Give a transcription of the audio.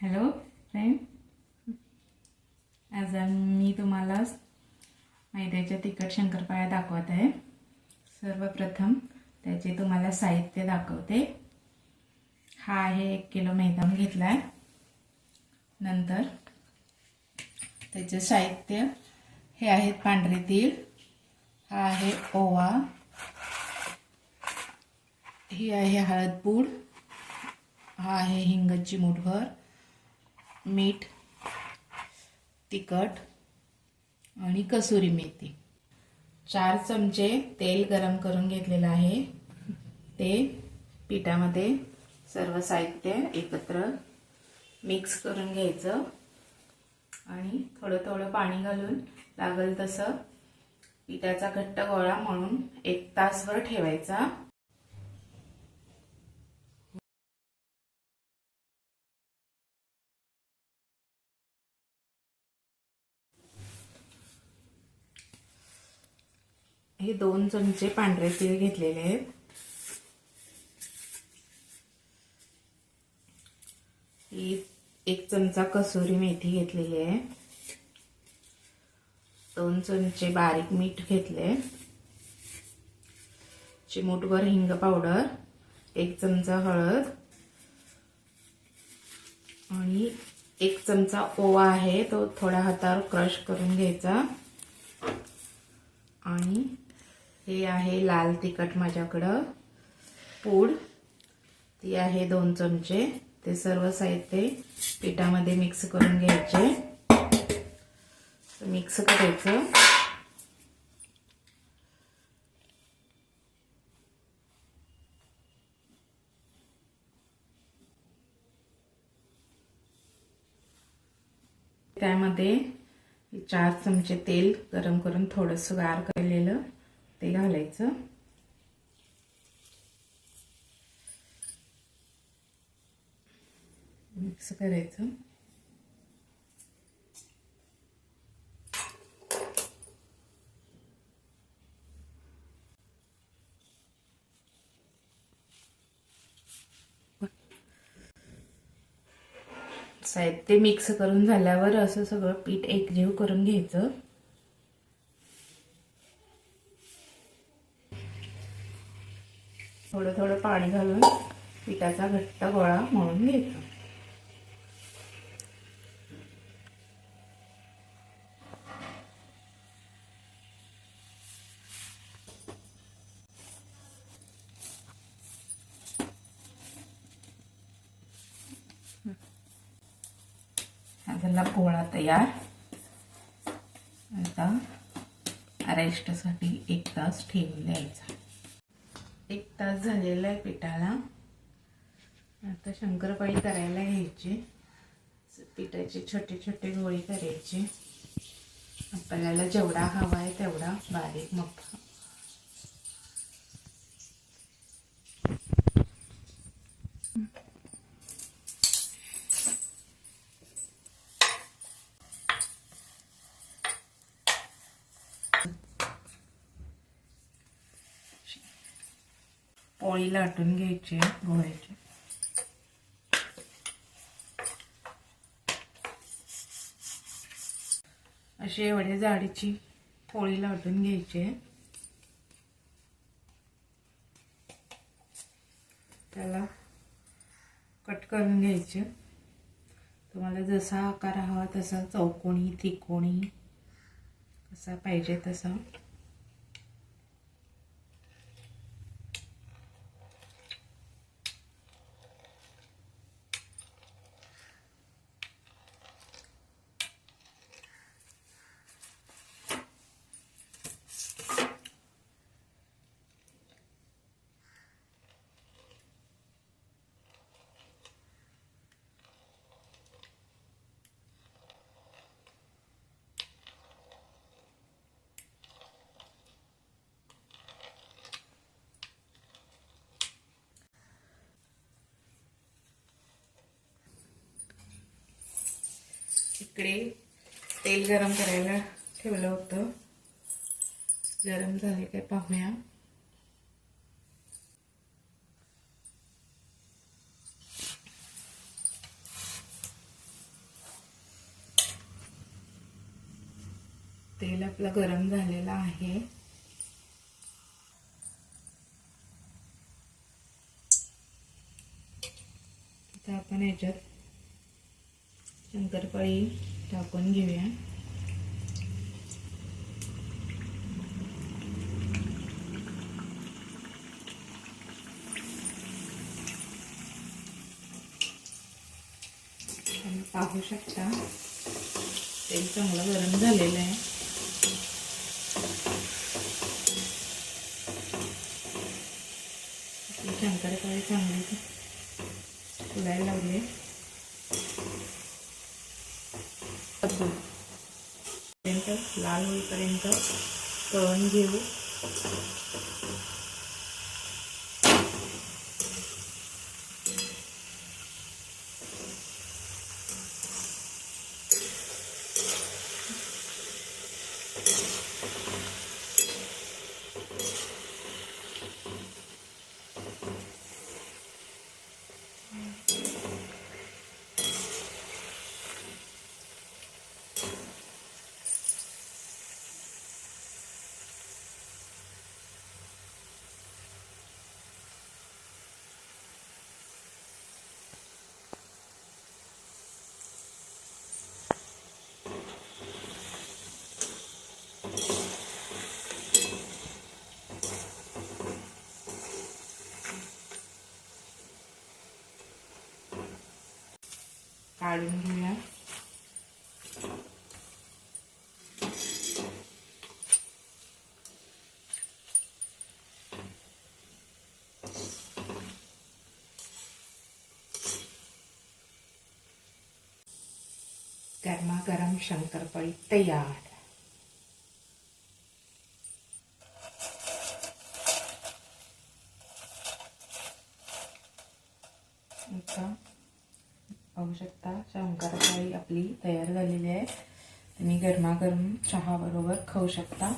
Hello friend. आज मी तुम्हाला मैद्याच्या तिखट शंकरपाळ्या दाखवत आहे. सर्वप्रथम त्याचे तुम्हाला साहित्य दाखवते. हा आहे एक किलो मैदा घेतला आहे नंतर त्याचे साहित्य हे आहेत पांढरे तीळ. हा आहे ओवा. ही आहे हळदपूड हा आहे हिंगची मुठभर. मीठ तिखट आणि कसुरी मेथी. चार चमचे तेल गरम करून घेतलेलं आहे. ते पिठामध्ये सर्व साहित्य एकत्र मिक्स करून घ्यायचं. आणि थोडं थोडं पाणी घालून लागल तसं पिठाचा घट्ट गोळा म्हणून एक तासभर ठेवायचा. हे दोन चमचे पांढरे तीळ घेतलेले आहेत. ही एक चमचा कसुरी मेथी घेतलेली आहे. दोन चमचे बारीक मीठ घेतले. चिमूटभर हिंग पावडर एक चमचा हळद आणि एक चमचा ओवा आहे तो थोड्या हातावर क्रश करून घ्यायचा. आणि हे आहे लाल तिखट माझ्याकडं. पूड. ती आहे दोन चमचे. ते सर्व साहित्य पिठामध्ये मिक्स करून घ्यायचे. मिक्स करायचं. त्यामध्ये चार चमचे तेल गरम करून थोडंसं गार केलेलं. ते घालायचं. मिक्स करायचं. साहित्य मिक्स करून झाल्यावर असं सगळं पीठ एकजीव करून घ्यायचं. थोडं थोडं पाणी घालून पिठाचा घट्ट गोळा म्हणून घ्यायचा झाला पोळा तयार. आता रेस्टसाठी एक तास ठेवून द्यायचा. एक तास झालेला आहे पिठाला. आता शंकरपाळी करायला घ्यायची. पिठाचे छोटे छोटे गोळी करायचे. आपल्याला जेवढा हवा आहे तेवढा बारीक मोठा. पोळी लाटून घ्यायची गोळ्याची अशी एवढ्या जाडीची पोळी लाटून घ्यायची. त्याला कट करून घ्यायचे. तुम्हाला जसा आकार हवा तसा चौकोनी त्रिकोणी कसा पाहिजे तसा. इकडे तेल गरम करायला ठेवलं होतं. गरम झाले काय पाहूया तेल आपलं गरम झालेलं आहे. आता आपण याच्यात शंकरपाळी टाकून घेऊया. पाहू शकता तेल चांगलं गरम झालेलं आहे. आपली शंकरपाळी चांगली फुलायला लागली पर्यंत लाल होईपर्यंत तळून घेऊ काढून घेऊया गरमागरम शंकरपाळी तयार Okay. पाहू शकता. शंकरपाळी आपली तयार झालेली आहे. तुम्ही गरमागरम चहा बरोबर खाऊ शकता.